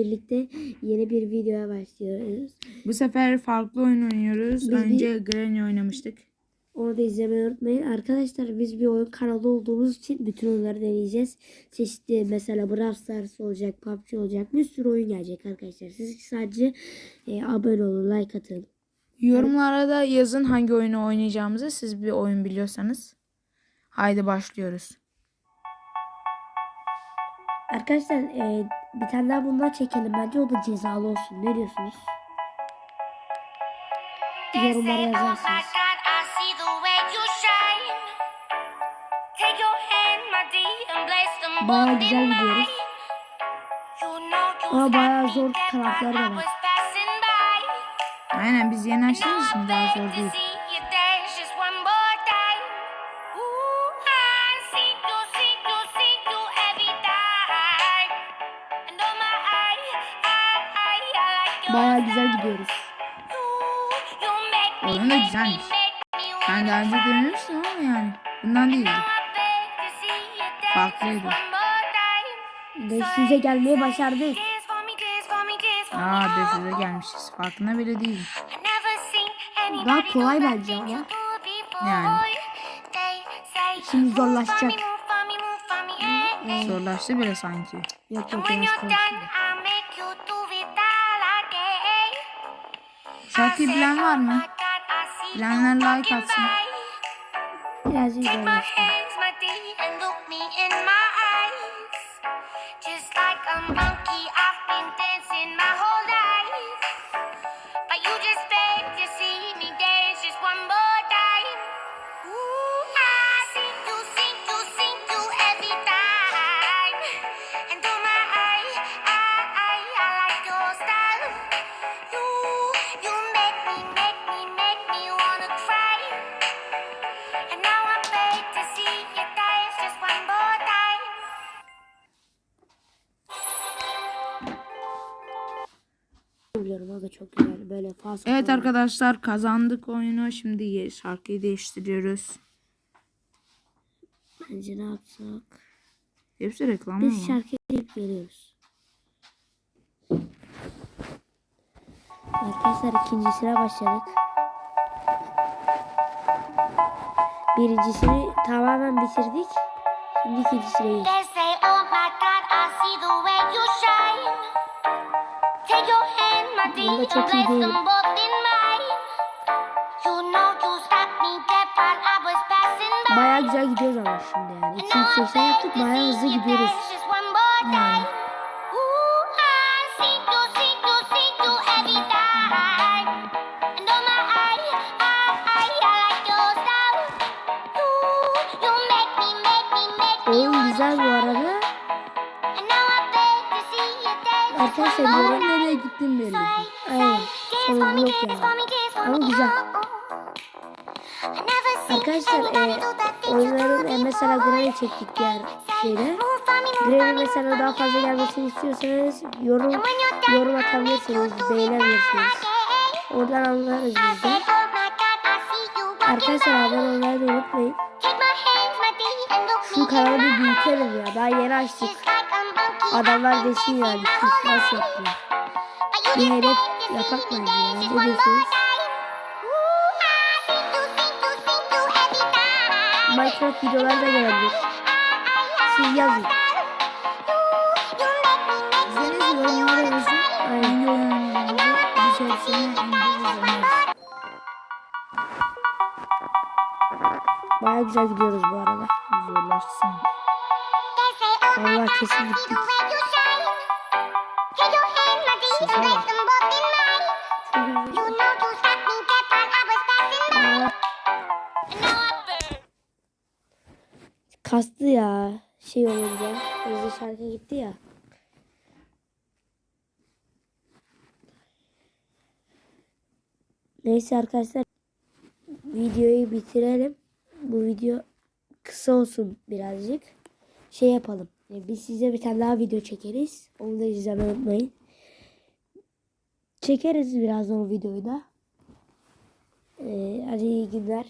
birlikte yeni bir videoya başlıyoruz. Bu sefer farklı oyun oynuyoruz. Biz Önce Granny oynamıştık. Onu da izlemeyi unutmayın. Arkadaşlar biz bir oyun kanalı olduğumuz için bütün oyunları deneyeceğiz. Çeşitli mesela Brawl Stars olacak, PUBG olacak. Bir sürü oyun gelecek arkadaşlar. Siz sadece e, abone olun, like atın. Yorumlara da yazın hangi oyunu oynayacağımızı siz bir oyun biliyorsanız. Haydi başlıyoruz. Arkadaşlar e, bir tane daha bundan çekelim. Bence o da cezalı olsun. Ne diyorsunuz? Yorumlara yazarsınız. Bayağı güzel gidiyoruz. Ama bayağı zor tarafları da var. Aynen biz yeni açtığımız için daha zor değil. Bayağı güzel gidiyoruz. Oyun da güzelmiş. Ben daha önce denemiştim ama yani bundan değildi. Farklıydı. Ve size gelmeye başardık. Aa 500'e gelmişiz. Farkına bile değilim. Daha kolay bence ama. Yani. Şimdi zorlaşacak. Zorlaştı bile sanki. Yok And yok Şarkıyı bilen var mı? Bilenler like atsın. Birazcık Take my Biliyorum o da çok güzel. Böyle fazla. Evet arkadaşlar kazandık oyunu. Şimdi şarkıyı değiştiriyoruz. Bence ne yapsak? Hepsi reklam Biz ama. şarkı edip geliyoruz. Arkadaşlar ikincisine başladık. Birincisini tamamen bitirdik. Şimdi ikincisineyiz. They say, oh my God, I see the way you shine. Take your hand, Bunda çok iyi değilim. Baya güzel gidiyoruz ama şimdi yani. And now I 280 yaptık baya hızlı gidiyoruz. dance Arkadaşlar time. nereye gittim belli Aynen. Sorun yok yani. Ama güzel. Arkadaşlar e, oyunların e, mesela. Granny çektik diğer şeyde. me, mesela daha fazla me. gelmesini istiyorsanız yorum yorum atabilirsiniz, beğenebilirsiniz. Oradan anlarız biz de. oh Arkadaşlar abone olmayı da unutmayın. Şu kanalı bir büyütelim ya. Daha yeni açtık. Adamlar desin yani. Siz nasıl yaptınız? Bir hedef yapak bence ya. Ne diyorsunuz? Minecraft videoları da gelebilir. Siz yazın. Bizeniz yorumlara yazın. Aynen. Biz hepsini indiririz. Baya güzel gidiyoruz bu arada. Zorlaştı Vallahi kesin gittik. Kastı ya. Şey olunca. Hızlı şarkı gitti ya. Neyse arkadaşlar. Videoyu bitirelim. Bu video kısa olsun birazcık. Şey yapalım. E, Biz size bir tane daha video çekeriz. Onu da izlemeyi unutmayın. Çekeriz birazdan o videoyu da. Ee, hadi iyi günler.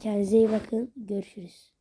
Kendinize iyi bakın. Görüşürüz.